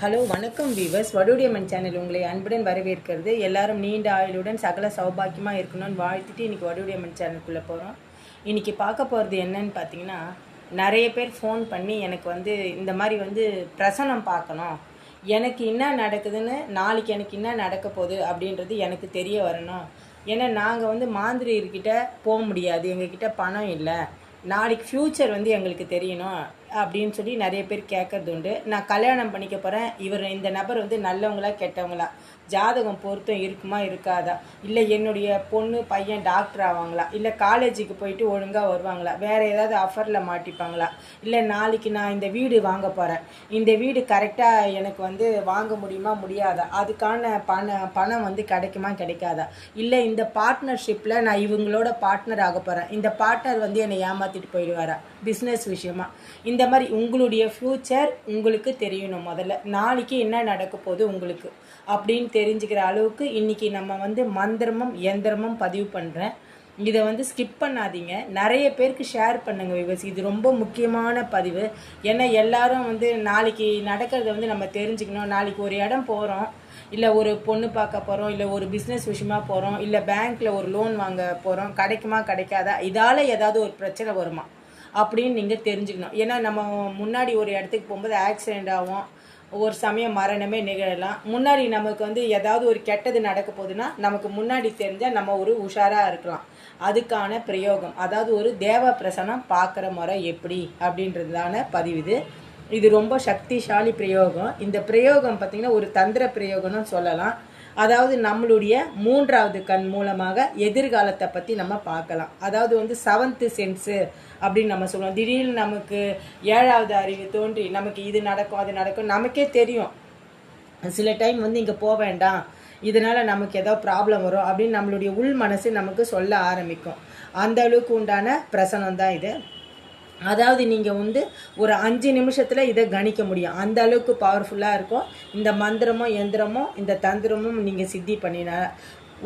Hello வணக்கம் viewers வடுடியம்மன் channel உங்களை அன்புடன் வரவேற்கிறது. எல்லாரும் நீண்ட ஆயுளுடன் சகல சௌபாக்கியமாக இருக்கணும்னு வாழ்த்துட்டு இன்றைக்கி வடுடியம்மன் சேனலுக்குள்ளே போகிறோம் இன்றைக்கி பார்க்க போகிறது என்னன்னு பார்த்தீங்கன்னா நிறைய பேர் ஃபோன் பண்ணி எனக்கு வந்து இந்த மாதிரி வந்து பிரசனம் பார்க்கணும். எனக்கு என்ன நடக்குதுன்னு நாளைக்கு எனக்கு என்ன நடக்க போகுது அப்படின்றது எனக்கு தெரிய வரணும். ஏன்னா நாங்கள் வந்து மாந்திரிகிட்ட போக முடியாது. எங்ககிட்ட பணம் இல்லை. நாளைக்கு ஃப்யூச்சர் வந்து எங்களுக்கு தெரியணும். அப்படின்னு சொல்லி நிறைய பேர் கேட்கறது உண்டு நான் கல்யாணம் பண்ணிக்க போகிறேன் இவர் இந்த நபர் வந்து நல்லவங்களா கெட்டவங்களா? ஜாதகம் பொருத்தம் இருக்குமா இருக்காதா? இல்லை என்னுடைய பொண்ணு பையன் டாக்டர் ஆவாங்களா? இல்லை காலேஜுக்கு போயிட்டு ஒழுங்காக வருவாங்களா? வேறு ஏதாவது ஆஃபரில் மாட்டிப்பாங்களா? இல்லை நாளைக்கு நான் இந்த வீடு வாங்க போகிறேன் இந்த வீடு கரெக்டாக எனக்கு வந்து வாங்க முடியுமா முடியாதா? அதுக்கான பண பணம் வந்து கிடைக்குமா கிடைக்காதா? இல்லை இந்த பார்ட்னர்ஷிப்பில் நான் இவங்களோட பார்ட்னர் ஆக போகிறேன் இந்த பார்ட்னர் வந்து என்னை ஏமாற்றிட்டு போயிடுவாரா? பிஸ்னஸ் விஷயமா? இந்த மாதிரி உங்களுடைய ஃப்யூச்சர் உங்களுக்கு தெரியணும் முதல்ல. நாளைக்கு என்ன நடக்க போகுது உங்களுக்கு? அப்படின்னு தெரிஞ்சுக்கிற அளவுக்கு இன்றைக்கி நம்ம வந்து மந்திரமும் எந்திரமும் பதிவு பண்ணுறேன் இதை வந்து ஸ்கிப் பண்ணாதீங்க. நிறைய பேருக்கு ஷேர் பண்ணுங்க விவசி இது ரொம்ப முக்கியமான பதிவு. ஏன்னா எல்லாரும் வந்து நாளைக்கு நடக்கிறத வந்து நம்ம தெரிஞ்சுக்கணும். நாளைக்கு ஒரு இடம் போகிறோம் இல்லை ஒரு பொண்ணு பார்க்க போகிறோம் இல்லை ஒரு பிஸ்னஸ் விஷயமா போகிறோம் இல்லை பேங்க்கில் ஒரு லோன் வாங்க போகிறோம் கிடைக்குமா கிடைக்காதா? இதால் ஏதாவது ஒரு பிரச்சனை வருமா? அப்படின்னு நீங்கள் தெரிஞ்சுக்கணும். ஏன்னா நம்ம முன்னாடி ஒரு இடத்துக்கு போகும்போது ஆக்சிடெண்ட் ஆகும். ஒரு சமயம் மரணமே நிகழலாம். முன்னாடி நமக்கு வந்து ஏதாவது ஒரு கெட்டது நடக்க போகுதுன்னா நமக்கு முன்னாடி தெரிஞ்சால் நம்ம ஒரு உஷாராக இருக்கலாம். அதுக்கான பிரயோகம் அதாவது ஒரு தேவ பிரசனம் பார்க்குற முறை எப்படி அப்படின்றதான பதிவு இது. இது ரொம்ப சக்திசாலி பிரயோகம். இந்த பிரயோகம் பார்த்திங்கன்னா ஒரு தந்திர பிரயோகம்னு சொல்லலாம். அதாவது நம்மளுடைய மூன்றாவது கண் மூலமாக எதிர்காலத்தை பற்றி நம்ம பார்க்கலாம். அதாவது வந்து செவன்த்து சென்ஸு அப்படின்னு நம்ம சொல்லுவோம் திடீர்னு நமக்கு ஏழாவது அறிவு தோன்றி நமக்கு இது நடக்கும் அது நடக்கும் நமக்கே தெரியும். சில டைம் வந்து இங்கே போக வேண்டாம். இதனால் நமக்கு ஏதோ ப்ராப்ளம் வரும் அப்படின்னு நம்மளுடைய உள் மனசு நமக்கு சொல்ல ஆரம்பிக்கும். அந்த அளவுக்கு உண்டான பிரசனம் தான் இது. அதாவது நீங்கள் வந்து ஒரு அஞ்சு நிமிஷத்தில் இதை கணிக்க முடியும். அந்த அளவுக்கு பவர்ஃபுல்லாக இருக்கும். இந்த மந்திரமும் எந்திரமும் இந்த தந்திரமும் நீங்கள் சித்தி பண்ணினா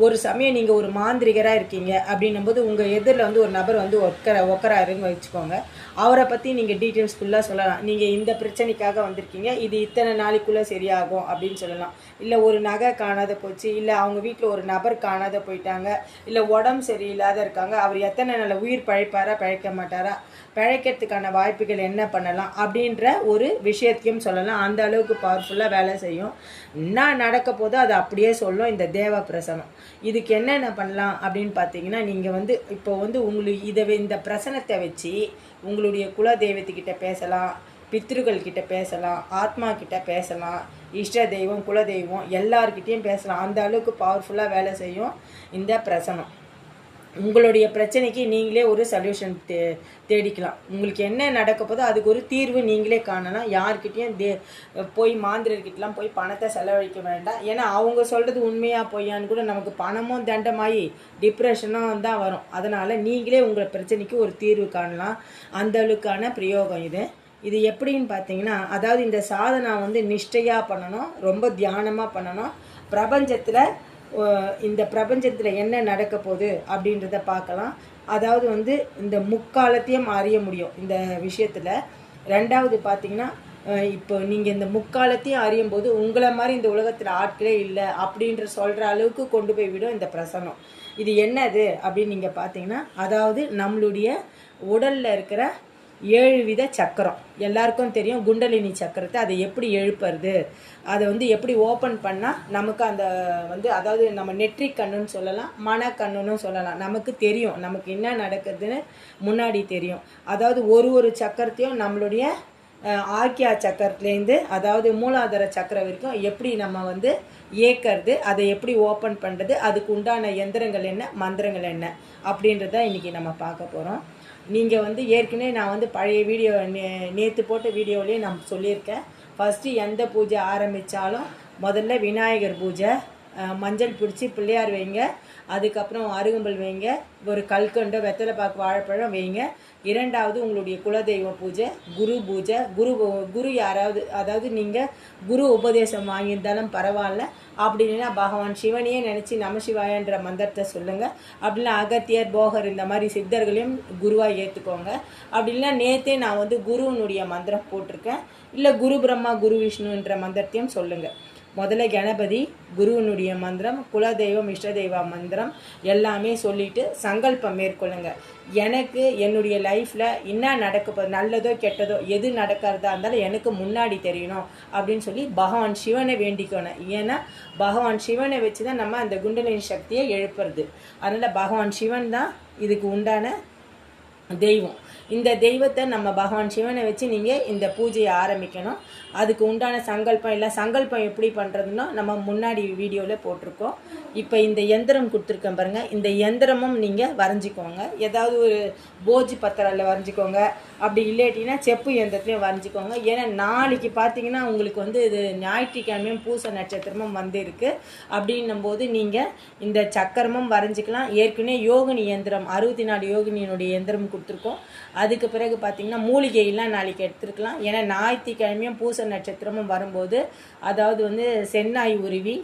ஒரு சமயம் நீங்கள் ஒரு மாந்திரிகராக இருக்கீங்க அப்படின்னும் போது உங்கள் எதிரில் வந்து ஒரு நபர் வந்து ஒக்கர ஒக்கராருன்னு வச்சுக்கோங்க. அவரை பற்றி நீங்கள் டீட்டெயில்ஸ் ஃபுல்லாக சொல்லலாம். நீங்கள் இந்த பிரச்சனைக்காக வந்திருக்கீங்க. இது இத்தனை நாளைக்குள்ளே சரியாகும் அப்படின்னு சொல்லலாம். இல்லை ஒரு நகை காணாத போச்சு. இல்லை அவங்க வீட்டில் ஒரு நபர் காணாத போயிட்டாங்க. இல்லை உடம்பு சரியில்லாத இருக்காங்க. அவர் எத்தனை நாளில் உயிர் பழைப்பாரா பழைக்க மாட்டாரா பிழைக்கிறதுக்கான வாய்ப்புகள் என்ன பண்ணலாம் அப்படின்ற ஒரு விஷயத்தையும் சொல்லலாம். அந்த அளவுக்கு பவர்ஃபுல்லாக வேலை செய்யும். என்ன நடக்க போதோ அதை அப்படியே சொல்லும் இந்த தேவ பிரசனம். இதுக்கு என்னென்ன பண்ணலாம் அப்படின்னு பார்த்தீங்கன்னா நீங்கள் வந்து இப்போ வந்து உங்களுக்கு இதை இந்த பிரசனத்தை வச்சு உங்களுடைய குல தெய்வத்துக்கிட்ட பேசலாம் பித்ருக்கள் கிட்ட பேசலாம் ஆத்மா கிட்ட பேசலாம் இஷ்ட தெய்வம் குல தெய்வம் எல்லார்கிட்டேயும் பேசலாம். அந்த அளவுக்கு பவர்ஃபுல்லாக வேலை செய்யும் இந்த பிரசனம். உங்களுடைய பிரச்சனைக்கு நீங்களே ஒரு சொல்யூஷன் தே தேடிக்கலாம். உங்களுக்கு என்ன நடக்க போதோ அதுக்கு ஒரு தீர்வு நீங்களே காணலாம். யார்கிட்டயும் தே போய் மாந்திரர்கிட்டலாம் போய் பணத்தை செலவழிக்க வேண்டாம். ஏன்னா அவங்க சொல்கிறது உண்மையாக பொய்யான்னு கூட நமக்கு பணமும் தண்டமாகி டிப்ரெஷனும் தான் வரும். அதனால் நீங்களே உங்கள் பிரச்சனைக்கு ஒரு தீர்வு காணலாம். அந்த அளவுக்கான பிரயோகம் இது. இது எப்படின்னு பார்த்தீங்கன்னா அதாவது இந்த சாதனை வந்து நிஷ்டையாக பண்ணணும் ரொம்ப தியானமாக பண்ணணும். பிரபஞ்சத்தில் இந்த பிரபஞ்சத்தில் என்ன நடக்க போகுது அப்படின்றத பார்க்கலாம். அதாவது வந்து இந்த முக்காலத்தையும் அறிய முடியும் இந்த விஷயத்தில். ரெண்டாவது பார்த்தீங்கன்னா இப்போ நீங்கள் இந்த முக்காலத்தையும் அறியும் போது உங்களை மாதிரி இந்த உலகத்தில் ஆட்களே இல்லை அப்படின்ற சொல்கிற அளவுக்கு கொண்டு போய் விடும் இந்த பிரசனம். இது என்னது அப்படின்னு நீங்கள் பார்த்தீங்கன்னா அதாவது நம்மளுடைய உடலில் இருக்கிற ஏழு வித சக்கரம். எல்லாருக்கும் தெரியும் குண்டலினி சக்கரத்தை அதை எப்படி எழுப்புறது? அதை வந்து எப்படி ஓப்பன் பண்ணால் நமக்கு அந்த வந்து அதாவது நம்ம நெற்றி கண்ணுன்னு சொல்லலாம் மன கண்ணுன்னு சொல்லலாம். நமக்கு தெரியும் நமக்கு என்ன நடக்குதுன்னு முன்னாடி தெரியும். அதாவது ஒரு ஒரு சக்கரத்தையும் நம்மளுடைய ஆக்கியா சக்கரத்துலேருந்து அதாவது மூலாதார சக்கரம் வரைக்கும் எப்படி நம்ம வந்து இயக்கிறது அதை எப்படி ஓப்பன் பண்ணுறது அதுக்கு உண்டான எந்திரங்கள் என்ன மந்திரங்கள் என்ன அப்படின்றத இன்றைக்கி நம்ம பார்க்க போகிறோம் நீங்கள் வந்து ஏற்கனவே நான் வந்து பழைய வீடியோ நே நேற்று போட்ட வீடியோலேயே நான் சொல்லியிருக்கேன். ஃபஸ்ட்டு எந்த பூஜை ஆரம்பித்தாலும் முதல்ல விநாயகர் பூஜை மஞ்சள் பிடிச்சி பிள்ளையார் வைங்க. அதுக்கப்புறம் அருகம்பல் வைங்க. ஒரு கல்கண்டோ வெத்தலை பாக்கு வாழைப்பழம் வைங்க. இரண்டாவது உங்களுடைய குலதெய்வ பூஜை குரு பூஜை. குரு குரு யாராவது அதாவது நீங்கள் குரு உபதேசம் வாங்கியிருந்தாலும் பரவாயில்ல. அப்படி இல்லைன்னா பகவான் சிவனையே நினச்சி நமசிவாயன்ற மந்திரத்தை சொல்லுங்கள் அப்படின்னா அகத்தியர் போகர் இந்த மாதிரி சித்தர்களையும் குருவாக ஏற்றுக்கோங்க அப்படி இல்லைன்னா நேற்றே நான் வந்து குருவனுடைய மந்திரம் போட்டிருக்கேன். இல்லை குரு பிரம்மா குரு விஷ்ணுன்ற மந்திரத்தையும் சொல்லுங்கள் முதல்ல கணபதி குருவனுடைய மந்திரம் குலதெய்வம் இஷ்ட மந்திரம் எல்லாமே சொல்லிட்டு சங்கல்பம் மேற்கொள்ளுங்க. எனக்கு என்னுடைய லைஃப்பில் என்ன நடக்க நல்லதோ கெட்டதோ எது நடக்கிறதா இருந்தாலும் எனக்கு முன்னாடி தெரியணும் அப்படின்னு சொல்லி பகவான் சிவனை வேண்டிக்கணும். ஏன்னா பகவான் சிவனை வச்சு தான் நம்ம அந்த குண்டலின் சக்தியை எழுப்புறது. அதனால் பகவான் சிவன் தான் இதுக்கு உண்டான தெய்வம். இந்த தெய்வத்தை நம்ம பகவான் சிவனை வச்சு நீங்கள் இந்த பூஜையை ஆரம்பிக்கணும். அதுக்கு உண்டான சங்கல்பம் இல்லை சங்கல்பம் எப்படி பண்ணுறதுன்னா நம்ம முன்னாடி வீடியோவில் போட்டிருக்கோம். இப்போ இந்த எந்திரம் கொடுத்துருக்கேன் பாருங்கள் இந்த எந்திரமும் நீங்கள் வரைஞ்சிக்கோங்க. ஏதாவது ஒரு போஜி பத்திரில் வரைஞ்சிக்கோங்க. அப்படி இல்லாட்டினா செப்பு எந்திரத்துலையும் வரைஞ்சிக்கோங்க. ஏன்னா நாளைக்கு பார்த்தீங்கன்னா உங்களுக்கு வந்து இது ஞாயிற்றுக்கிழமையும் பூச நட்சத்திரமும் வந்து இருக்குது அப்படின்னும் போது நீங்கள் இந்த சக்கரமும் வரைஞ்சிக்கலாம். ஏற்கனவே யோகினி எந்திரம் அறுபத்தி நாலு யோகினியினுடைய எந்திரம் கொடுத்துருக்கோம். அதுக்கு பிறகு பார்த்தீங்கன்னா மூலிகையெல்லாம் நாளைக்கு எடுத்துருக்கலாம். ஏன்னா ஞாயிற்றுக்கிழமையும் பூச நட்சத்திரமும் வரும்போது அதாவது வந்து சென்னாய் உருவி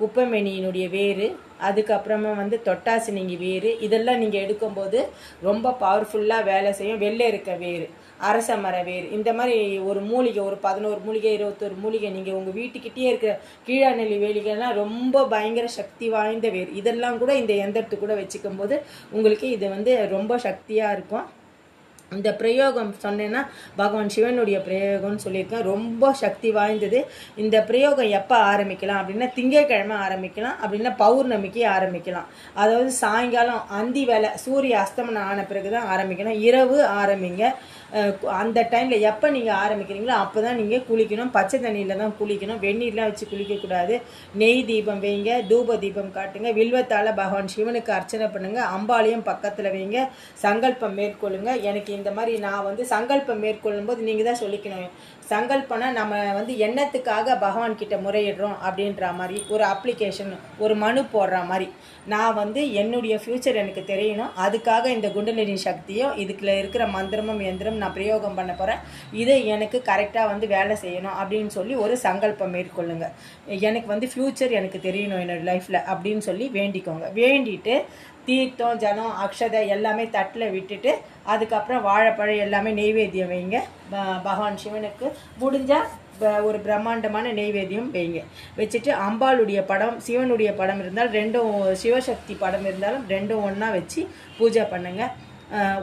குப்பைமேனியினுடைய வேறு அதுக்கப்புறமா வந்து தொட்டாசினிங்கி வேறு இதெல்லாம் நீங்கள் எடுக்கும்போது ரொம்ப பவர்ஃபுல்லாக வேலை செய்யும். வெளில இருக்க வேறு அரச மர வேறு இந்த மாதிரி ஒரு மூலிகை ஒரு பதினோரு மூலிகை இருபத்தொரு மூலிகை நீங்கள் உங்கள் வீட்டுக்கிட்டே இருக்கிற கீழாநெல்லி வேலிகள்லாம் ரொம்ப பயங்கர சக்தி வாய்ந்த வேர். இதெல்லாம் கூட இந்த எந்திரத்து கூட வச்சுக்கும் போது உங்களுக்கு இது வந்து ரொம்ப சக்தியாக இருக்கும். இந்த பிரயோகம் சொன்னேன்னா பகவான் சிவனுடைய பிரயோகம்னு சொல்லியிருக்கேன் ரொம்ப சக்தி வாய்ந்தது. இந்த பிரயோகம் எப்போ ஆரம்பிக்கலாம் அப்படின்னா திங்கட்கிழமை ஆரம்பிக்கலாம் அப்படின்னா பௌர்ணமிக்கு ஆரம்பிக்கலாம். அதாவது சாயங்காலம் அந்தி வேலை சூரிய அஸ்தமனம் ஆன பிறகு தான் ஆரம்பிக்கணும். இரவு ஆரம்பிங்க. அந்த டைமில் எப்போ நீங்கள் ஆரம்பிக்கிறீங்களோ அப்போ தான் நீங்கள் குளிக்கணும். பச்சை தண்ணியில் தான் குளிக்கணும். வெந்நீர்லாம் வச்சு குளிக்கக்கூடாது. நெய் தீபம் வைங்க தூப தீபம் காட்டுங்க. வில்வத்தால் பகவான் சிவனுக்கு அர்ச்சனை பண்ணுங்கள் அம்பாளையும் பக்கத்தில் வைங்க. சங்கல்பம் மேற்கொள்ளுங்க. எனக்கு இந்த மாதிரி நான் வந்து சங்கல்பம் மேற்கொள்ளும் போது நீங்கள் தான் சொல்லிக்கணும். சங்கல்பனா நம்ம வந்து எண்ணத்துக்காக பகவான் கிட்ட முறையிடுறோம் அப்படின்ற மாதிரி ஒரு அப்ளிகேஷன் ஒரு மனு போடுற மாதிரி. நான் வந்து என்னுடைய ஃப்யூச்சர் எனக்கு தெரியணும். அதுக்காக இந்த குண்டலினி சக்தியும் இதுக்குள்ள இருக்கிற மந்திரமும் எந்திரம் நான் பிரயோகம் பண்ண போகிறேன் இதை எனக்கு கரெக்டாக வந்து வேலை செய்யணும் அப்படின்னு சொல்லி ஒரு சங்கல்பம் மேற்கொள்ளுங்க. எனக்கு வந்து ஃப்யூச்சர் எனக்கு தெரியணும் என்னோடய லைஃப்பில் அப்படின்னு சொல்லி வேண்டிக்கோங்க. வேண்டிட்டு தீர்த்தம் ஜனம் அக்ஷதை எல்லாமே தட்டில் விட்டுட்டு அதுக்கப்புறம் வாழைப்பழம் எல்லாமே நெய்வேத்தியம் வைங்க. ப- பகவான் சிவனுக்கு முடிஞ்சால் ஒரு பிரம்மாண்டமான நெய்வேத்தியம் வைங்க. வச்சுட்டு அம்பாளுடைய படம் சிவனுடைய படம் இருந்தால் ரெண்டும் சிவசக்தி படம் இருந்தாலும் ரெண்டும் ஒன்றா வச்சு பூஜை பண்ணுங்கள்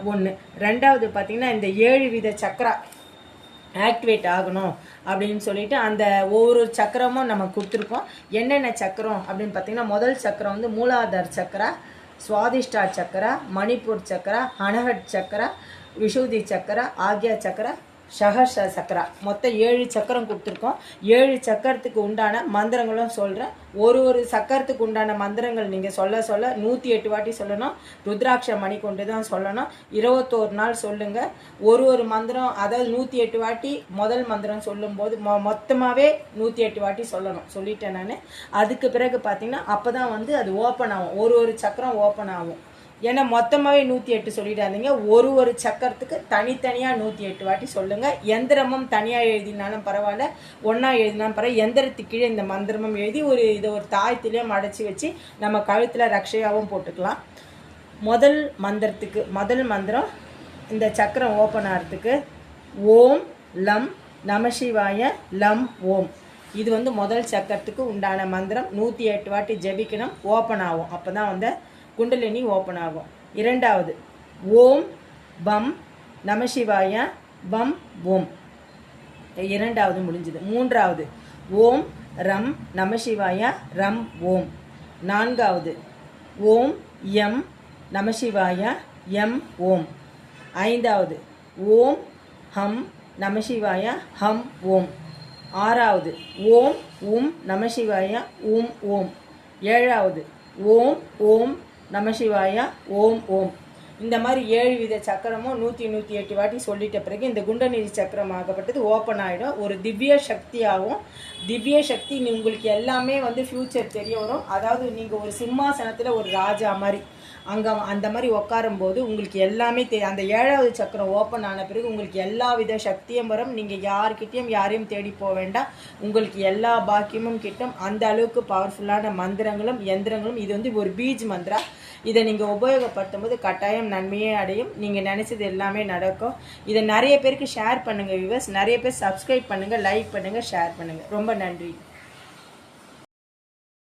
ஒன்று ரெண்டாவது பார்த்திங்கன்னா இந்த ஏழு வித சக்கரா ஆக்டிவேட் ஆகணும் அப்படின்னு சொல்லிட்டு அந்த ஒவ்வொரு சக்கரமும் நம்ம கொடுத்துருக்கோம் என்னென்ன சக்கரம் அப்படின்னு பார்த்தீங்கன்னா முதல் சக்கரம் வந்து மூலாதார் சக்கரா சுவாதிஷ்டா சக்கரா மணிப்பூர் சக்கரா அனகட் சக்கரா விஷுதி சக்கரா ஆக்யா சக்கரா ஷஹர்ஷ சக்கரா. மொத்தம் ஏழு சக்கரம் கொடுத்துருக்கோம். ஏழு சக்கரத்துக்கு உண்டான மந்திரங்களும் சொல்கிறேன் ஒரு ஒரு சக்கரத்துக்கு உண்டான மந்திரங்கள் நீங்கள் சொல்ல சொல்ல நூற்றி எட்டு வாட்டி சொல்லணும். ருத்ராட்ச மணி கொண்டு தான் சொல்லணும். இருபத்தோரு நாள் சொல்லுங்கள் ஒரு ஒரு மந்திரம் அதாவது நூற்றி எட்டு வாட்டி முதல் மந்திரம் சொல்லும்போது மொ மொத்தமாகவே நூற்றி எட்டு வாட்டி சொல்லணும். சொல்லிட்டேன் நான். அதுக்கு பிறகு பார்த்தீங்கன்னா அப்போ தான் வந்து அது ஓப்பன் ஆகும். ஒரு ஒரு சக்கரம் ஓப்பன் ஆகும். ஏன்னா மொத்தமாகவே நூற்றி எட்டு சொல்லிடாதீங்க. ஒரு ஒரு சக்கரத்துக்கு தனித்தனியாக நூற்றி எட்டு வாட்டி சொல்லுங்கள் எந்திரமும் தனியாக எழுதினாலும் பரவாயில்ல. ஒன்றா எழுதினாலும் பரவாயில்ல. எந்திரத்துக்கு கீழே இந்த மந்திரமும் எழுதி ஒரு இதை ஒரு தாயத்திலையும் அடைச்சி வச்சு நம்ம கழுத்தில் ரக்ஷையாகவும் போட்டுக்கலாம். முதல் மந்திரத்துக்கு முதல் மந்திரம் இந்த சக்கரம் ஓப்பன் ஆகிறதுக்கு ஓம் லம் நமசிவாய லம் ஓம். இது வந்து முதல் சக்கரத்துக்கு உண்டான மந்திரம். நூற்றி எட்டு வாட்டி ஜெபிக்கணும். ஓப்பன் ஆகும். அப்போ தான் வந்து குண்டலினி ஓப்பன் ஆகும். இரண்டாவது ஓம் பம் நமசிவாய பம் ஓம். இரண்டாவது முடிஞ்சது. மூன்றாவது ஓம் ரம் நமசிவாய ரம் ஓம். நான்காவது ஓம் எம் நமசிவாய எம் ஓம். ஐந்தாவது ஓம் ஹம் நமசிவாய ஹம் ஓம். ஆறாவது ஓம் உம் நமசிவாய உம் ஓம். ஏழாவது ஓம் ஓம் நமசிவாயா ஓம் ஓம். இந்த மாதிரி ஏழு வித சக்கரமும் நூற்றி நூற்றி எட்டு வாட்டி சொல்லிட்ட பிறகு இந்த குண்டநீதி சக்கரம் ஆகப்பட்டது ஓப்பன் ஆகிடும் ஒரு திவ்ய சக்தியாகவும் திவ்ய சக்தி உங்களுக்கு எல்லாமே வந்து ஃப்யூச்சர் தெரிய வரும். அதாவது நீங்கள் ஒரு சிம்மாசனத்தில் ஒரு ராஜா மாதிரி. அங்கே அந்த மாதிரி உட்காரும்போது உங்களுக்கு எல்லாமே தே அந்த ஏழாவது சக்கரம் ஓப்பன் ஆன பிறகு உங்களுக்கு எல்லா வித சக்தியும் வரும். நீங்கள் யார்கிட்டயும் யாரையும் தேடி போக வேண்டாம். உங்களுக்கு எல்லா பாக்கியமும் கிட்டும். அந்த அளவுக்கு பவர்ஃபுல்லான மந்திரங்களும் எந்திரங்களும். இது வந்து ஒரு பீஜ் மந்திரா. இதை நீங்கள் உபயோகப்படுத்தும் போது கட்டாயம் நன்மையே அடையும். நீங்கள் நினச்சது எல்லாமே நடக்கும். இதை நிறைய பேருக்கு ஷேர் பண்ணுங்கள் வியூவர்ஸ் நிறைய பேர் சப்ஸ்கிரைப் பண்ணுங்கள் லைக் பண்ணுங்கள் ஷேர் பண்ணுங்கள் ரொம்ப நன்றி.